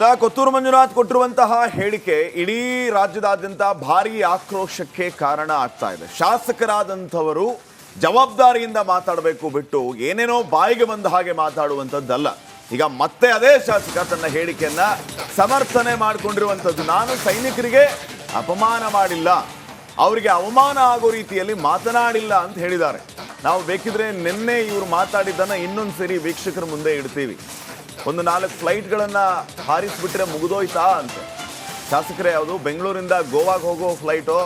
ಕೊತ್ತೂರು ಮಂಜುನಾಥ್ ಕೊಟ್ಟಿರುವಂತಹ ಹೇಳಿಕೆ ಇಡೀ ರಾಜ್ಯದಾದ್ಯಂತ ಭಾರಿ ಆಕ್ರೋಶಕ್ಕೆ ಕಾರಣ ಆಗ್ತಾ ಇದೆ. ಶಾಸಕರಾದಂಥವರು ಜವಾಬ್ದಾರಿಯಿಂದ ಮಾತಾಡಬೇಕು ಬಿಟ್ಟು ಏನೇನೋ ಬಾಯಿಗೆ ಬಂದ ಹಾಗೆ ಮಾತಾಡುವಂಥದ್ದಲ್ಲ. ಈಗ ಮತ್ತೆ ಅದೇ ಶಾಸಕ ತನ್ನ ಹೇಳಿಕೆಯನ್ನ ಸಮರ್ಥನೆ ಮಾಡಿಕೊಂಡಿರುವಂಥದ್ದು. ನಾನು ಸೈನಿಕರಿಗೆ ಅಪಮಾನ ಮಾಡಿಲ್ಲ. ಅವರಿಗೆ ಅವಮಾನ ಆಗೋ ರೀತಿಯಲ್ಲಿ ಮಾತನಾಡಿಲ್ಲ ಅಂತ ಹೇಳಿದ್ದಾರೆ. ನಾವು ಬೇಕಿದ್ರೆ ನಿನ್ನೆ ಇವರು ಮಾತಾಡಿದ್ದನ್ನು ಇನ್ನೊಂದು ಸರಿ ವೀಕ್ಷಕರ ಮುಂದೆ ಇಡ್ತೀವಿ. ಒಂದು ನಾಲ್ಕು ಫ್ಲೈಟ್ಗಳನ್ನು ಹಾರಿಸ್ಬಿಟ್ರೆ ಮುಗಿದೋಯ್ತಾ ಅಂತ. ಶಾಸಕರೇ, ಯಾವುದು? ಬೆಂಗಳೂರಿಂದ ಗೋವಾಗೆ ಹೋಗೋ ಫ್ಲೈಟು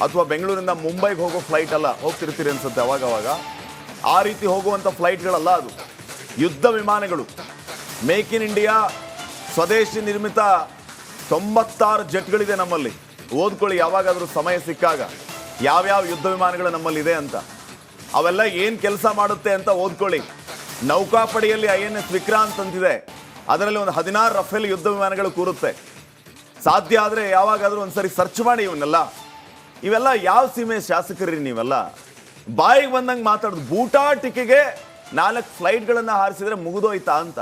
ಅಥವಾ ಬೆಂಗಳೂರಿಂದ ಮುಂಬೈಗೆ ಹೋಗೋ ಫ್ಲೈಟ್ ಅಲ್ಲ ಹೋಗ್ತಿರ್ತೀರಿ ಅನ್ಸುತ್ತೆ ಅವಾಗ ಅವಾಗ ಆ ರೀತಿ ಹೋಗುವಂಥ ಫ್ಲೈಟ್ಗಳಲ್ಲ ಅದು. ಯುದ್ಧ ವಿಮಾನಗಳು. ಮೇಕ್ ಇನ್ ಇಂಡಿಯಾ ಸ್ವದೇಶಿ ನಿರ್ಮಿತ ತೊಂಬತ್ತಾರು ಜೆಟ್ಗಳಿದೆ ನಮ್ಮಲ್ಲಿ. ಓದ್ಕೊಳ್ಳಿ, ಯಾವಾಗಾದರೂ ಸಮಯ ಸಿಕ್ಕಾಗ. ಯಾವ್ಯಾವ ಯುದ್ಧ ವಿಮಾನಗಳು ನಮ್ಮಲ್ಲಿದೆ ಅಂತ. ಅವೆಲ್ಲ ಏನು ಕೆಲಸ ಮಾಡುತ್ತೆ ಅಂತ ಓದ್ಕೊಳ್ಳಿ. ನೌಕಾಪಡೆಯಲ್ಲಿ ಐ ಎನ್ ಎಸ್ ವಿಕ್ರಾಂತ್ ಅಂತಿದೆ. ಅದರಲ್ಲಿ ಒಂದು ಹದಿನಾರು ರಫೇಲ್ ಯುದ್ಧ ವಿಮಾನಗಳು ಕೂರುತ್ತೆ. ಸಾಧ್ಯ ಆದರೆ ಯಾವಾಗಾದರೂ ಒಂದ್ಸರಿ ಸರ್ಚ್ ಮಾಡಿ ಇವನ್ನೆಲ್ಲ. ಇವೆಲ್ಲ ಯಾವ ಸೀಮೆ ಶಾಸಕರಿ ನೀವೆಲ್ಲ? ಬಾಯಿಗೆ ಬಂದಂಗೆ ಮಾತಾಡೋದು. ಬೂಟಾಟಿಕೆಗೆ ನಾಲ್ಕು ಫ್ಲೈಟ್ಗಳನ್ನು ಹಾರಿಸಿದ್ರೆ ಮುಗಿದೋಯ್ತಾ ಅಂತ.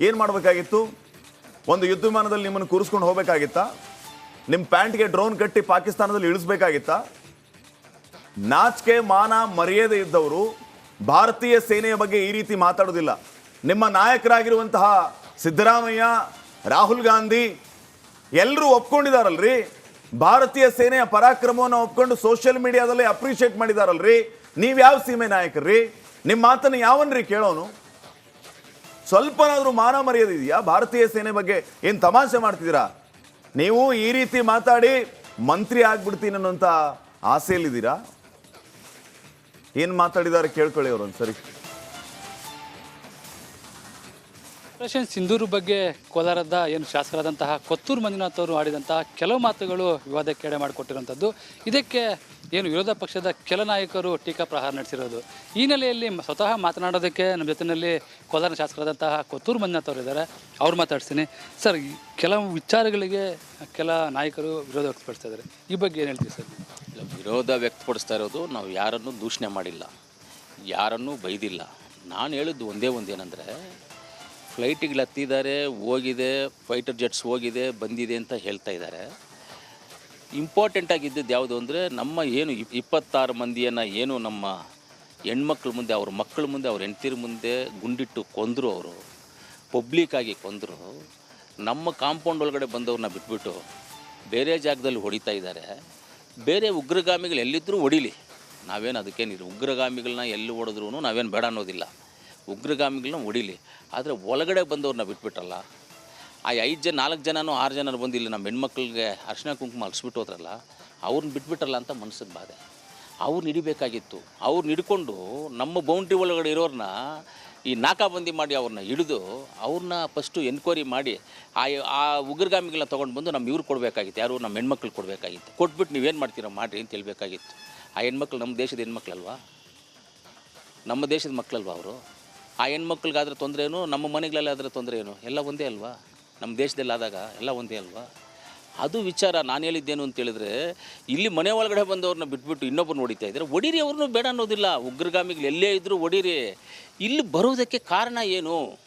ಏನು ಮಾಡಬೇಕಾಗಿತ್ತು? ಒಂದು ಯುದ್ಧ ವಿಮಾನದಲ್ಲಿ ನಿಮ್ಮನ್ನು ಕೂರಿಸ್ಕೊಂಡು ಹೋಗಬೇಕಾಗಿತ್ತಾ? ನಿಮ್ಮ ಪ್ಯಾಂಟ್ಗೆ ಡ್ರೋನ್ ಕಟ್ಟಿ ಪಾಕಿಸ್ತಾನದಲ್ಲಿ ಇಳಿಸ್ಬೇಕಾಗಿತ್ತಾ? ನಾಚಿಕೆ, ಮಾನ ಮರ್ಯಾದೆ ಇದ್ದವರು ಭಾರತೀಯ ಸೇನೆಯ ಬಗ್ಗೆ ಈ ರೀತಿ ಮಾತಾಡೋದಿಲ್ಲ ನಿಮ್ಮ ನಾಯಕರಾಗಿರುವಂತಹ ಸಿದ್ದರಾಮಯ್ಯ, ರಾಹುಲ್ ಗಾಂಧಿ ಎಲ್ಲರೂ ಒಪ್ಕೊಂಡಿದಾರಲ್ರಿ? ಭಾರತೀಯ ಸೇನೆಯ ಪರಾಕ್ರಮವನ್ನು ಒಪ್ಕೊಂಡು ಸೋಷಿಯಲ್ ಮೀಡಿಯಾದಲ್ಲಿ ಅಪ್ರಿಷಿಯೇಟ್ ಮಾಡಿದಾರಲ್ರಿ? ನೀವು ಯಾವ ಸೀಮೆ ನಾಯಕರ್ರಿ? ನಿಮ್ಮ ಮಾತನ್ನು ಯಾವನ್ರಿ ಕೇಳೋನು? ಸ್ವಲ್ಪನಾದರೂ ಮಾನ ಮರ್ಯಾದೆ ಇದೆಯಾ? ಭಾರತೀಯ ಸೇನೆ ಬಗ್ಗೆ ಏನು ತಮಾಷೆ ಮಾಡ್ತಿದ್ದೀರಾ? ನೀವು ಈ ರೀತಿ ಮಾತಾಡಿ ಮಂತ್ರಿ ಆಗ್ಬಿಡ್ತೀನಿ ಅನ್ನೋಂಥ ಆಸೆಯಲ್ಲಿದ್ದೀರಾ? ಏನು ಮಾತಾಡಿದ್ದಾರೆ ಕೇಳ್ಕೊಳ್ಳಿ ಅವರು ಒಂದ್ಸರಿ. ಪ್ರಶಾಂತ್ ಸಿಂಧೂರು ಬಗ್ಗೆ ಕೋಲಾರದ ಏನು ಶಾಸಕರಾದಂತಹ ಕೊತ್ತೂರು ಮಂಜುನಾಥ್ ಅವರು ಆಡಿದಂತಹ ಕೆಲವು ಮಾತುಗಳು ವಿವಾದಕ್ಕೆ ಎಡೆ ಮಾಡಿಕೊಟ್ಟಿರುವಂಥದ್ದು. ಇದಕ್ಕೆ ಏನು ವಿರೋಧ ಪಕ್ಷದ ಕೆಲ ನಾಯಕರು ಟೀಕಾ ಪ್ರಹಾರ ನಡೆಸಿರೋದು. ಈ ನೆಲೆಯಲ್ಲಿ ಸ್ವತಃ ಮಾತನಾಡೋದಕ್ಕೆ ನಮ್ಮ ಜೊತೆಯಲ್ಲಿ ಕೋಲಾರ ಶಾಸಕರಾದಂತಹ ಕೊತ್ತೂರು ಮಂಜುನಾಥ್ ಅವರು ಇದ್ದಾರೆ. ಅವ್ರು ಮಾತಾಡ್ತೀನಿ ಸರ್ ಕೆಲವು ವಿಚಾರಗಳಿಗೆ ಕೆಲ ನಾಯಕರು ವಿರೋಧ ವ್ಯಕ್ತಪಡಿಸ್ತಾ ಇದ್ದಾರೆ. ಈ ಬಗ್ಗೆ ಏನು ಹೇಳ್ತೀವಿ ಸರ್? ವಿರೋಧ ವ್ಯಕ್ತಪಡಿಸ್ತಾ ಇರೋದು ನಾವು ಯಾರನ್ನೂ ದೂಷಣೆ ಮಾಡಿಲ್ಲ, ಯಾರನ್ನೂ ಬೈದಿಲ್ಲ. ನಾನು ಹೇಳಿದ್ದು ಒಂದೇ ಒಂದು ಏನಂದರೆ, ಫ್ಲೈಟಿಗಳು ಹತ್ತಿದ್ದಾರೆ ಹೋಗಿದೆ ಫೈಟರ್ ಜೆಟ್ಸ್ ಹೋಗಿದೆ, ಬಂದಿದೆ ಅಂತ ಹೇಳ್ತಾ ಇದ್ದಾರೆ ಇಂಪಾರ್ಟೆಂಟ್ ಆಗಿದ್ದದ್ದು ಯಾವುದು ಅಂದರೆ, ನಮ್ಮ ಏನು ಇಪ್- ಇಪ್ಪತ್ತಾರು ಮಂದಿಯನ್ನು ಏನು ನಮ್ಮ ಹೆಣ್ಮಕ್ಳ ಮುಂದೆ, ಅವ್ರ ಮಕ್ಕಳ ಮುಂದೆ, ಅವ್ರ ಹೆಂಡ್ತಿರ ಮುಂದೆ ಗುಂಡಿಟ್ಟು ಕೊಂದರು ಅವರು ಪಬ್ಲಿಕ್ಕಾಗಿ ಕೊಂದರು, ನಮ್ಮ ಕಾಂಪೌಂಡ್ ಒಳಗಡೆ ಬಂದವ್ರನ್ನ ಬಿಟ್ಬಿಟ್ಟು ಬೇರೆ ಜಾಗದಲ್ಲಿ ಹೊಡಿತಾ ಇದ್ದಾರೆ ಬೇರೆ ಉಗ್ರಗಾಮಿಗಳು ಎಲ್ಲಿದ್ದರೂ ಹೊಡಿಲಿ. ನಾವೇನು ಅದಕ್ಕೇನಿಲ್ಲ. ಉಗ್ರಗಾಮಿಗಳನ್ನ ಎಲ್ಲಿ ಹೊಡೆದ್ರೂ ನಾವೇನು ಬೇಡ ಅನ್ನೋದಿಲ್ಲ. ಉಗ್ರಗಾಮಿಗಳನ್ನ ಹೊಡಿಲಿ. ಆದರೆ ಒಳಗಡೆ ಬಂದವ್ರನ್ನ ಬಿಟ್ಬಿಟ್ರಲ್ಲ. ಆ ಐದು ಜನ, ನಾಲ್ಕು ಜನನೂ, ಆರು ಜನರು ಬಂದಿಲ್ಲ ನಮ್ಮ ಹೆಣ್ಮಕ್ಳಿಗೆ ಅರ್ಶಿನ ಕುಂಕುಮ ಅಲ್ಸ್ಬಿಟ್ಟು ಹೋದ್ರಲ್ಲ ಅವ್ರನ್ನ ಬಿಟ್ಬಿಟ್ರಲ್ಲ ಅಂತ ಮನಸ್ಸಿಗೆ ಬಾಧೆ. ಅವ್ರನ್ನ ಹಿಡಿಬೇಕಾಗಿತ್ತು. ಅವ್ರನ್ನ ಹಿಡ್ಕೊಂಡು ನಮ್ಮ ಬೌಂಡ್ರಿ ಒಳಗಡೆ ಇರೋರನ್ನ ಈ ನಾಕಾಬಂದಿ ಮಾಡಿ ಅವ್ರನ್ನ ಹಿಡಿದು ಅವ್ರನ್ನ ಫಸ್ಟು ಎನ್ಕ್ವೈರಿ ಮಾಡಿ ಆ ಆ ಉಗ್ರಗಾಮಿಗಳನ್ನ ತೊಗೊಂಡು ಬಂದು ನಮ್ಮ ಇವ್ರು ಕೊಡಬೇಕಾಗಿತ್ತು, ಯಾರು ನಮ್ಮ ಹೆಣ್ಮಕ್ಳು ಕೊಡಬೇಕಾಗಿತ್ತು. ಕೊಟ್ಬಿಟ್ಟು ನೀವೇನು ಮಾಡ್ತೀರಾ ಮಾಡಿರಿ ಅಂತ ಹೇಳ್ಬೇಕಾಗಿತ್ತು. ಆ ಹೆಣ್ಮಕ್ಳು ನಮ್ಮ ದೇಶದ ಹೆಣ್ಮಕ್ಳಲ್ವಾ? ನಮ್ಮ ದೇಶದ ಮಕ್ಕಳಲ್ವಾ ಅವರು? ಆ ಹೆಣ್ಮಕ್ಳಿಗಾದ್ರೆ ತೊಂದರೆ ಏನು? ನಮ್ಮ ಮನೆಗಳಲ್ಲಾದರೆ ತೊಂದರೆ ಏನು? ಎಲ್ಲ ಒಂದೇ ಅಲ್ವಾ? ನಮ್ಮ ದೇಶದಲ್ಲಾದಾಗ ಎಲ್ಲ ಒಂದೇ ಅಲ್ವಾ? ಅದು ವಿಚಾರ ನಾನು ಹೇಳಿದ್ದೇನು ಅಂತೇಳಿದ್ರೆ ಇಲ್ಲಿ ಮನೆ ಒಳಗಡೆ ಬಂದವ್ರನ್ನ ಬಿಟ್ಬಿಟ್ಟು ಇನ್ನೊಬ್ಬರು ನೋಡಿತಾ ಇದ್ದಾರೆ. ಒಡಿರಿ ಅವ್ರನ್ನೂ ಬೇಡ ಅನ್ನೋದಿಲ್ಲ. ಉಗ್ರಗಾಮಿಗಳು ಎಲ್ಲೇ ಇದ್ದರೂ ಹೊಡೀರಿ ಇಲ್ಲಿ ಬರೋದಕ್ಕೆ ಕಾರಣ ಏನು?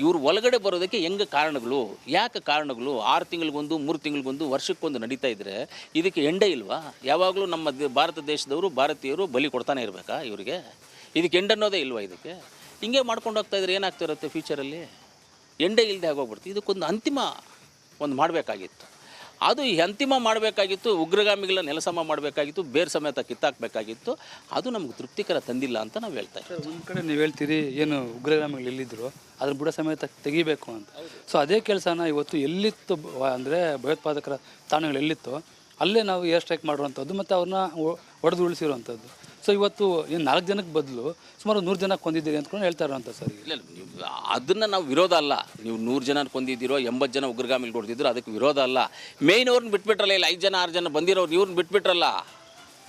ಇವರು ಒಳಗಡೆ ಬರೋದಕ್ಕೆ ಹೆಂಗೆ ಕಾರಣಗಳು? ಯಾಕೆ ಕಾರಣಗಳು? ಆರು ತಿಂಗಳಿಗೊಂದು, ಮೂರು ತಿಂಗಳಿಗೊಂದು ವರ್ಷಕ್ಕೊಂದು ನಡೀತಾ ಇದ್ದರೆ ಇದಕ್ಕೆ ಎಂಡೇ ಇಲ್ವಾ? ಯಾವಾಗಲೂ ನಮ್ಮ ಭಾರತ ದೇಶದವರು ಭಾರತೀಯರು ಬಲಿ ಕೊಡ್ತಾನೆ ಇರಬೇಕಾ ಇವರಿಗೆ? ಇದಕ್ಕೆ ಎಂಡ್ ಅನ್ನೋದೇ ಇಲ್ವಾ ಇದಕ್ಕೆ? ಹಿಂಗೆ ಮಾಡ್ಕೊಂಡು ಹೋಗ್ತಾ ಇದ್ರೆ ಏನಾಗ್ತಿರುತ್ತೆ ಫ್ಯೂಚರಲ್ಲಿ ಎಂಡೇ ಇಲ್ಲದೆ ಆಗೋಗ್ಬಿಡ್ತು ಇದಕ್ಕೊಂದು ಅಂತಿಮ ಒಂದು ಮಾಡಬೇಕಾಗಿತ್ತು. ಅದು ಅಂತಿಮ ಮಾಡಬೇಕಾಗಿತ್ತು ಉಗ್ರಗಾಮಿಗಳ ನೆಲಸಮ ಮಾಡಬೇಕಾಗಿತ್ತು ಬೇರೆ ಸಮೇತ ಕಿತ್ತಾಕಬೇಕಾಗಿತ್ತು. ಅದು ನಮ್ಗೆ ತೃಪ್ತಿಕರ ತಂದಿಲ್ಲ ಅಂತ ನಾವು ಹೇಳ್ತಾ ಇದ್ದೀವಿ ಒಂದು ಕಡೆ ನೀವು ಹೇಳ್ತೀರಿ ಏನು ಉಗ್ರಗಾಮಿಗಳು ಎಲ್ಲಿದ್ದರು ಅದ್ರ ಬುಡ ಸಮೇತ ತೆಗಿಬೇಕು ಅಂತ. ಸೊ ಅದೇ ಕೆಲಸನ ಇವತ್ತು ಎಲ್ಲಿತ್ತು ಅಂದರೆ ಭಯೋತ್ಪಾದಕರ ತಾಣಗಳು ಎಲ್ಲಿತ್ತು ಅಲ್ಲೇ ನಾವು ಏರ್ ಸ್ಟ್ರೈಕ್ ಮಾಡುವಂಥದ್ದು ಮತ್ತು ಅವ್ರನ್ನ ಒಡೆದು ಉಳಿಸಿರುವಂಥದ್ದು ಸೊ ಇವತ್ತು ಏನು ನಾಲ್ಕು ಜನಕ್ಕೆ ಬದಲು ಸುಮಾರು ನೂರು ಜನ ಕೊಂದಿದ್ದೀರಿ ಅಂದ್ಕೊಂಡು ಹೇಳ್ತಾ ಇರೋಂಥ ಸರ್. ಇಲ್ಲ ನೀವು ಅದನ್ನು ನಾವು ವಿರೋಧ ಅಲ್ಲ. ನೀವು ನೂರು ಜನ ಕೊಂದಿದ್ದೀರೋ ಎಂಬತ್ತು ಜನ ಉಗ್ರಗಾಮಿಲಿ ಕೊಡ್ತಿದ್ರು ಅದಕ್ಕೆ ವಿರೋಧ ಅಲ್ಲ. ಮೇಯ್ನ್ ಅವ್ರನ್ನ ಬಿಟ್ಬಿಟ್ರಲ್ಲ ಇಲ್ಲ ಐದು ಜನ ಆರು ಜನ ಬಂದಿರೋರು ಇವ್ರನ್ನ ಬಿಟ್ಬಿಟ್ರಲ್ಲ.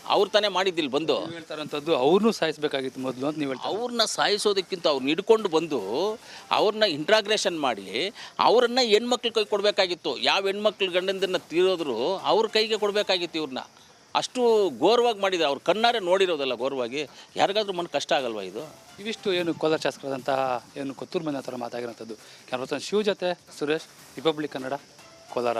ಅವ್ರು ತಾನೇ ಮಾಡಿದ್ದಿಲ್ಲ ಬಂದು. ಹೇಳ್ತಾರಂಥದ್ದು ಅವ್ರನ್ನೂ ಸಾಯಿಸಬೇಕಾಗಿತ್ತು ಮೊದಲು ಅಂತ ನೀವು ಅವ್ರನ್ನ ಸಾಯಿಸೋದಕ್ಕಿಂತ ಅವ್ರನ್ನ ಹಿಡ್ಕೊಂಡು ಬಂದು ಅವ್ರನ್ನ ಇಂಟ್ರಾಗ್ರೇಷನ್ ಮಾಡಿ ಅವರನ್ನು ಹೆಣ್ಮಕ್ಳ ಕೈ ಕೊಡಬೇಕಾಗಿತ್ತು. ಯಾವ ಹೆಣ್ಮಕ್ಳು ಗಂಡಂದಿರನ್ನ ತೀರೋದ್ರು ಅವ್ರ ಕೈಗೆ ಕೊಡಬೇಕಾಗಿತ್ತು ಇವ್ರನ್ನ. ಅಷ್ಟು ಗೌರವಾಗಿ ಮಾಡಿದ್ರು ಅವ್ರು ಕಣ್ಣಾರೆ ನೋಡಿರೋದಲ್ಲ ಗೌರವಾಗಿ ಯಾರಿಗಾದ್ರೂ ಮನ್ ಕಷ್ಟ ಆಗಲ್ವಾ ಇದು? ಇವಿಷ್ಟು ಏನು ಕೋಲಾರ ಶಾಸಕರಾದಂತಹ ಏನು ಕೊತ್ತೂರು ಮನೆ ಹತ್ರ ಮಾತಾಗಿರೋಂಥದ್ದು. ಕ್ಯಾಮ್ರಾ ಶಿವ ಜೊತೆ ಸುರೇಶ್ ರಿಪಬ್ಲಿಕ್ ಕನ್ನಡ ಕೋಲಾರ.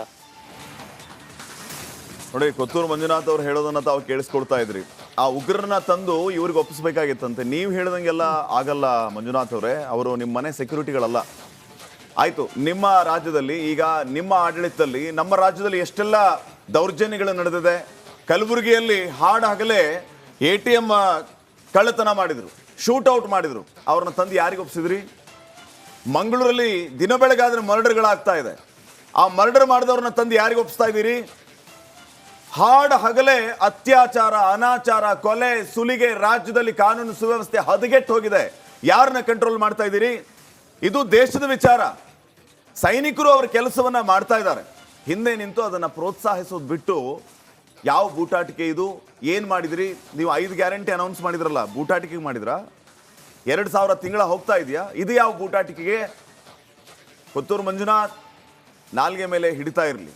ನೋಡಿ ಕೊತ್ತೂರು ಮಂಜುನಾಥ್ ಅವ್ರು ಹೇಳೋದನ್ನ ತಾವು ಕೇಳಿಸ್ಕೊಳ್ತಾ ಇದ್ರಿ. ಆ ಉಗ್ರರನ್ನ ತಂದು ಇವ್ರಿಗೆ ಒಪ್ಪಿಸ್ಬೇಕಾಗಿತ್ತಂತೆ. ನೀವು ಹೇಳ್ದಂಗೆಲ್ಲ ಆಗಲ್ಲ ಮಂಜುನಾಥ್ ಅವರೇ. ಅವರು ನಿಮ್ಮ ಮನೆ ಸೆಕ್ಯೂರಿಟಿಗಳಲ್ಲ. ಆಯ್ತು ನಿಮ್ಮ ರಾಜ್ಯದಲ್ಲಿ ಈಗ ನಿಮ್ಮ ಆಡಳಿತದಲ್ಲಿ ನಮ್ಮ ರಾಜ್ಯದಲ್ಲಿ ಎಷ್ಟೆಲ್ಲ ದೌರ್ಜನ್ಯಗಳು ನಡೆದಿದೆ ಕಲಬುರಗಿಯಲ್ಲಿ ಹಾಡು ಹಗಲೇ ಎ ಟಿ ಎಂ ಕಳ್ಳತನ ಮಾಡಿದ್ರು ಶೂಟ್ ಔಟ್ ಮಾಡಿದ್ರು. ಅವ್ರನ್ನ ತಂದು ಯಾರಿಗೆ ಒಪ್ಸಿದ್ರಿ? ಮಂಗಳೂರಲ್ಲಿ ದಿನ ಬೆಳಗಾದ್ರೆ ಮರ್ಡರ್ಗಳಾಗ್ತಾ ಇದೆ. ಆ ಮರ್ಡರ್ ಮಾಡಿದವ್ರನ್ನ ತಂದು ಯಾರಿಗೆ ಒಪ್ಪಿಸ್ತಾ ಇದ್ದೀರಿ? ಹಾಡು ಹಗಲೇ ಅತ್ಯಾಚಾರ, ಅನಾಚಾರ, ಕೊಲೆ, ಸುಲಿಗೆ ರಾಜ್ಯದಲ್ಲಿ ಕಾನೂನು ಸುವ್ಯವಸ್ಥೆ ಹದಗೆಟ್ಟು ಹೋಗಿದೆ. ಯಾರನ್ನ ಕಂಟ್ರೋಲ್ ಮಾಡ್ತಾ ಇದ್ದೀರಿ? ಇದು ದೇಶದ ವಿಚಾರ. ಸೈನಿಕರು ಅವರ ಕೆಲಸವನ್ನ ಮಾಡ್ತಾ ಇದ್ದಾರೆ. ಹಿಂದೆ ನಿಂತು ಅದನ್ನು ಪ್ರೋತ್ಸಾಹಿಸೋದು ಬಿಟ್ಟು ಯಾವ ಬೂಟಾಟಿಕೆ ಇದು? ಏನು ಮಾಡಿದ್ರಿ? ನೀವು ಐದು ಗ್ಯಾರಂಟಿ ಅನೌನ್ಸ್ ಮಾಡಿದ್ರಲ್ಲ ಬೂಟಾಟಿಕೆ ಮಾಡಿದ್ರಾ? ಎರಡು ಸಾವಿರ ತಿಂಗಳ ಹೋಗ್ತಾ ಇದೆಯಾ? ಇದು ಯಾವ ಬೂಟಾಟಿಕೆಗೆ? ಕೊತ್ತೂರು ಮಂಜುನಾಥ್ ನಾಲ್ಗೆ ಮೇಲೆ ಹಿಡಿತಾ ಇರಲಿ.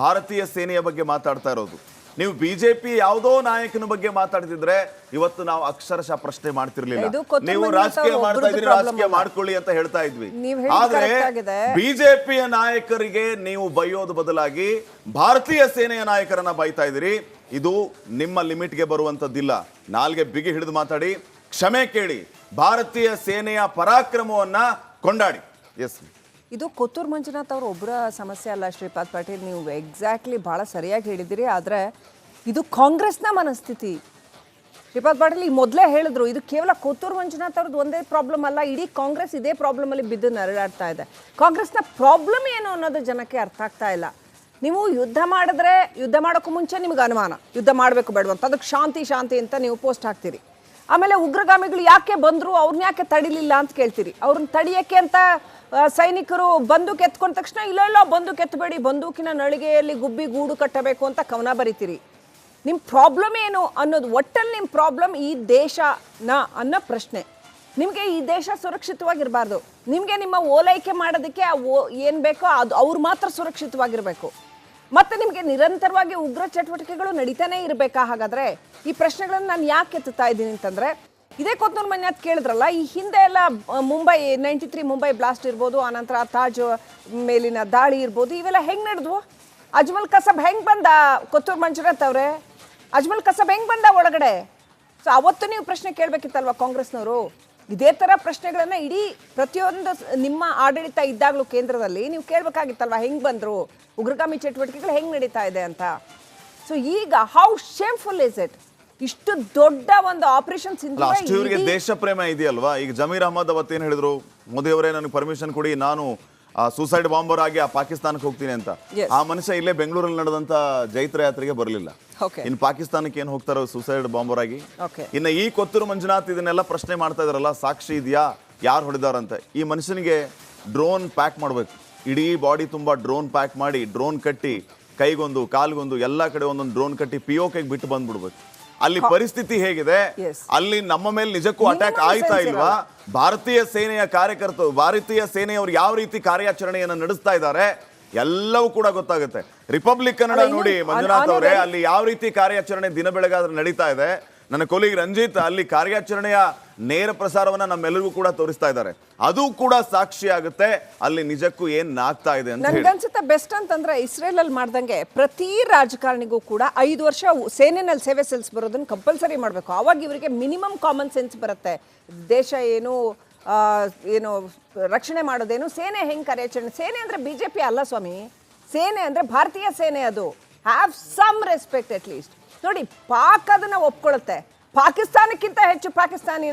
ಭಾರತೀಯ ಸೇನೆಯ ಬಗ್ಗೆ ಮಾತಾಡ್ತಾ ಇರೋದು. ನೀವು ಬಿಜೆಪಿ ಯಾವುದೋ ನಾಯಕನ ಬಗ್ಗೆ ಮಾತಾಡ್ತಿದ್ರೆ ಇವತ್ತು ನಾವು ಅಕ್ಷರಶಃ ಪ್ರಶ್ನೆ ಮಾಡ್ತಿರ್ಲಿಲ್ಲ. ನೀವು ರಾಜಕೀಯ ಮಾಡ್ತಾ ಇದ್ರಿ ರಾಜಕೀಯ ಮಾಡ್ಕೊಳ್ಳಿ ಅಂತ ಹೇಳ್ತಾ ಇದ್ವಿ. ಆದ್ರೆ ಬಿಜೆಪಿಯ ನಾಯಕರಿಗೆ ನೀವು ಬೈಯೋದು ಬದಲಾಗಿ ಭಾರತೀಯ ಸೇನೆಯ ನಾಯಕರನ್ನ ಬೈತಾ ಇದ್ದೀರಿ. ಇದು ನಿಮ್ಮ ಲಿಮಿಟ್ಗೆ ಬರುವಂತದ್ದಿಲ್ಲ. ನಾಲ್ಗೆ ಬಿಗಿ ಹಿಡಿದು ಮಾತಾಡಿ. ಕ್ಷಮೆ ಕೇಳಿ. ಭಾರತೀಯ ಸೇನೆಯ ಪರಾಕ್ರಮವನ್ನ ಕೊಂಡಾಡಿ. ಎಸ್ ಇದು ಕೊತ್ತೂರು ಮಂಜುನಾಥ್ ಅವ್ರ ಒಬ್ಬರ ಸಮಸ್ಯೆ ಅಲ್ಲ ಶ್ರೀಪಾದ್ ಪಾಟೀಲ್, ನೀವು ಎಕ್ಸಾಕ್ಟ್ಲಿ ಭಾಳ ಸರಿಯಾಗಿ ಹೇಳಿದಿರಿ ಆದರೆ ಇದು ಕಾಂಗ್ರೆಸ್ನ ಮನಸ್ಥಿತಿ. ಶ್ರೀಪಾದ್ ಪಾಟೀಲ್ ಈ ಮೊದಲೇ ಹೇಳಿದ್ರು, ಇದು ಕೇವಲ ಕೊತ್ತೂರು ಮಂಜುನಾಥ್ ಅವ್ರದ್ದು ಒಂದೇ ಪ್ರಾಬ್ಲಮ್ ಅಲ್ಲ, ಇಡೀ ಕಾಂಗ್ರೆಸ್ ಇದೇ ಪ್ರಾಬ್ಲಮಲ್ಲಿ ಬಿದ್ದು ನರಳಾಡ್ತಾ ಇದೆ. ಕಾಂಗ್ರೆಸ್ನ ಪ್ರಾಬ್ಲಮ್ ಏನು ಅನ್ನೋದು ಜನಕ್ಕೆ ಅರ್ಥ ಆಗ್ತಾ ಇಲ್ಲ. ನೀವು ಯುದ್ಧ ಮಾಡಿದ್ರೆ, ಯುದ್ಧ ಮಾಡೋಕ್ಕೂ ಮುಂಚೆ ನಿಮ್ಗೆ ಅನುಮಾನ. ಯುದ್ಧ ಮಾಡಬೇಕು ಬೇಡವಂತ. ಅದಕ್ಕೆ ಶಾಂತಿ ಶಾಂತಿ ಅಂತ ನೀವು ಪೋಸ್ಟ್ ಹಾಕ್ತೀರಿ. ಆಮೇಲೆ ಉಗ್ರಗಾಮಿಗಳು ಯಾಕೆ ಬಂದ್ರು ಅವ್ರನ್ನ ಯಾಕೆ ತಡಿಲಿಲ್ಲ ಅಂತ ಕೇಳ್ತೀರಿ. ಅವ್ರನ್ನ ತಡಿಯಕ್ಕೆ ಅಂತ ಸೈನಿಕರು ಬಂದೂಕ್ ಎತ್ಕೊಂಡ ತಕ್ಷಣ, ಇಲ್ಲ ಇಲ್ಲ, ಬಂದೂಕ್ ಎತ್ತಬೇಡಿ ಬಂದೂಕಿನ ನಳಿಗೆಯಲ್ಲಿ ಗುಬ್ಬಿ ಗೂಡು ಕಟ್ಟಬೇಕು ಅಂತ ಕವನ ಬರಿತೀರಿ. ನಿಮ್ಮ ಪ್ರಾಬ್ಲಮ್ ಏನು ಅನ್ನೋದು ಒಟ್ಟಲ್ಲಿ ನಿಮ್ಮ ಪ್ರಾಬ್ಲಮ್ ಈ ದೇಶನ ಅನ್ನೋ ಪ್ರಶ್ನೆ. ನಿಮಗೆ ಈ ದೇಶ ಸುರಕ್ಷಿತವಾಗಿರಬಾರ್ದು. ನಿಮಗೆ ನಿಮ್ಮ ಓಲೈಕೆ ಮಾಡೋದಕ್ಕೆ ಓ, ಏನು ಬೇಕೋ ಅದು, ಅವ್ರು ಮಾತ್ರ ಸುರಕ್ಷಿತವಾಗಿರಬೇಕು. ಮತ್ತೆ ನಿಮಗೆ ನಿರಂತರವಾಗಿ ಉಗ್ರ ಚಟುವಟಿಕೆಗಳು ನಡೀತಾನೆ ಇರಬೇಕಾ? ಹಾಗಾದ್ರೆ ಈ ಪ್ರಶ್ನೆಗಳನ್ನು ನಾನು ಯಾಕೆ ಎತ್ತುತ್ತಾ ಇದ್ದೀನಿ ಅಂತಂದ್ರೆ, ಇದೇ ಕೊತ್ತೂರು ಮನ್ಯಾತ್ ಕೇಳಿದ್ರಲ್ಲ, ಈ ಹಿಂದೆ ಎಲ್ಲ Mumbai ninety three Mumbai blast ಇರ್ಬೋದು, ಆನಂತರ ತಾಜ್ ಮೇಲಿನ ದಾಳಿ ಇರ್ಬೋದು, ಇವೆಲ್ಲ ಹೆಂಗ್ ನಡೆದ್ವು? ಅಜ್ಮಲ್ ಕಸಬ್ ಹೆಂಗ್ ಬಂದ ಕೊತ್ತೂರು ಮಂಜುನಾಥ್ ಅವ್ರೆ? ಅಜ್ಮಲ್ ಕಸಬ್ ಹೆಂಗ್ ಬಂದ ಒಳಗಡೆ? ಸೊ, ಅವತ್ತು ನೀವು ಪ್ರಶ್ನೆ ಕೇಳಬೇಕಿತ್ತಲ್ವಾ ಕಾಂಗ್ರೆಸ್ನವರು? ಇದೇ ಥರ ಪ್ರಶ್ನೆಗಳನ್ನ ಇಡೀ ಪ್ರತಿಯೊಂದು ನಿಮ್ಮ ಆಡಳಿತ ಇದ್ದಾಗಲೂ ಕೇಂದ್ರದಲ್ಲಿ ನೀವು ಕೇಳಬೇಕಾಗಿತ್ತಲ್ವಾ? ಹೆಂಗೆ ಬಂದರು? ಉಗ್ರಗಾಮಿ ಚಟುವಟಿಕೆಗಳು ಹೆಂಗೆ ನಡೀತಾ ಇದೆ ಅಂತ? ಸೊ ಈಗ ಹೌ ಶೇಮ್ಫುಲ್ ಇಸ್ ಇಟ್ ಇಷ್ಟು ದೊಡ್ಡ ಒಂದು ಆಪರೇಷನ್ ಅಷ್ಟು ಇವರಿಗೆ ದೇಶ ಪ್ರೇಮ ಇದೆಯಲ್ವಾ? ಈಗ ಜಮೀರ್ ಅಹಮದ್ ಅವತ್ತೇನು ಹೇಳಿದ್ರು? ಮೋದಿ ಅವರೇ ನನಗೆ ಪರ್ಮಿಷನ್ ಕೊಡಿ ನಾನು ಸೂಸೈಡ್ ಬಾಂಬರ್ ಆಗಿ ಆ ಪಾಕಿಸ್ತಾನಕ್ಕೆ ಹೋಗ್ತೀನಿ ಅಂತ. ಆ ಮನುಷ್ಯ ಇಲ್ಲೇ ಬೆಂಗಳೂರಲ್ಲಿ ನಡೆದಂತ ಜೈತ್ರ ಯಾತ್ರೆಗೆ ಬರಲಿಲ್ಲ. ಇನ್ನು ಪಾಕಿಸ್ತಾನಕ್ಕೆ ಏನು ಹೋಗ್ತಾರೋ ಸೂಸೈಡ್ ಬಾಂಬರ್ ಆಗಿ. ಇನ್ನು ಈ ಕೊತ್ತೂರು ಮಂಜುನಾಥ್ ಇದನ್ನೆಲ್ಲ ಪ್ರಶ್ನೆ ಮಾಡ್ತಾ ಇದಾರಲ್ಲ ಸಾಕ್ಷಿ ಇದೆಯಾ? ಯಾರು ಹೊಡೆದಾರಂತ? ಈ ಮನುಷ್ಯನಿಗೆ ಡ್ರೋನ್ ಪ್ಯಾಕ್ ಮಾಡಬೇಕು. ಇಡೀ ಬಾಡಿ ತುಂಬಾ ಡ್ರೋನ್ ಪ್ಯಾಕ್ ಮಾಡಿ ಡ್ರೋನ್ ಕಟ್ಟಿ ಕೈಗೊಂದು ಕಾಲ್ಗೊಂದು ಎಲ್ಲ ಕಡೆ ಒಂದೊಂದು ಡ್ರೋನ್ ಕಟ್ಟಿ ಪಿ ಓ ಕೈಗೆ ಬಿಟ್ಟು ಬಂದ್ಬಿಡ್ಬೇಕು. ಅಲ್ಲಿ ಪರಿಸ್ಥಿತಿ ಹೇಗಿದೆ? ಅಲ್ಲಿ ನಮ್ಮ ಮೇಲೆ ನಿಜಕ್ಕೂ ಅಟ್ಯಾಕ್ ಆಯ್ತಾ ಇಲ್ವಾ? ಭಾರತೀಯ ಸೇನೆಯ ಕಾರ್ಯಕರ್ತರು ಭಾರತೀಯ ಸೇನೆಯವರು ಯಾವ ರೀತಿ ಕಾರ್ಯಾಚರಣೆಯನ್ನು ನಡೆಸ್ತಾ ಇದ್ದಾರೆ ಎಲ್ಲವೂ ಕೂಡ ಗೊತ್ತಾಗುತ್ತೆ. ರಿಪಬ್ಲಿಕ್ ಕನ್ನಡ ನೋಡಿ ಮಂಜುನಾಥ್ ಅವರೇ ಅಲ್ಲಿ ಯಾವ ರೀತಿ ಕಾರ್ಯಾಚರಣೆ ದಿನ ಬೆಳಗಾದ್ರೆ ನಡೀತಾ ಇದೆ? ನನ್ನ ಕೊಲೀಗ್ ರಂಜಿತ್ ಅಲ್ಲಿ ಕಾರ್ಯಾಚರಣೆಯ ನೇರ ಪ್ರಸಾರವನ್ನ ನಮ್ಮೆಲ್ಲರಿಗೂ ಕೂಡ ತೋರಿಸ್ತಾ ಇದ್ದಾರೆ. ಅದು ಕೂಡ ಸಾಕ್ಷಿ ಆಗುತ್ತೆ. ಅಲ್ಲಿ ನಿಜಕ್ಕೂ ಏನ್ ಆಗ್ತಾ ಇದೆ ನನ್ಗನ್ಸುತ್ತೆ ಬೆಸ್ಟ್ ಅಂತಂದ್ರೆ ಇಸ್ರೇಲ್ ಅಲ್ಲಿ ಮಾಡ್ದಂಗೆ ಪ್ರತಿ ರಾಜಕಾರಣಿಗೂ ಕೂಡ ಐದು ವರ್ಷ ಸೇನೆನಲ್ಲಿ ಸೇವೆ ಸಲ್ಲಿಸಿ ಬರೋದನ್ನ ಕಂಪಲ್ಸರಿ ಮಾಡಬೇಕು. ಅವಾಗ ಇವರಿಗೆ ಮಿನಿಮಮ್ ಕಾಮನ್ ಸೆನ್ಸ್ ಬರುತ್ತೆ. ದೇಶ ಏನು ಏನು, ರಕ್ಷಣೆ ಮಾಡೋದೇನು? ಸೇನೆ ಹೆಂಗೆ ಕಾರ್ಯಾಚರಣೆ? ಸೇನೆ ಅಂದ್ರೆ ಬಿಜೆಪಿ ಅಲ್ಲ ಸ್ವಾಮಿ. ಸೇನೆ ಅಂದ್ರೆ ಭಾರತೀಯ ಸೇನೆ ಅದು. Have some respect at least ನೋಡಿ ಪಾಕ್ ಅದನ್ನ ಒಪ್ಕೊಳ್ಳುತ್ತೆ. ಪಾಕಿಸ್ತಾನಕ್ಕಿಂತ ಹೆಚ್ಚು ಪಾಕಿಸ್ತಾನಿ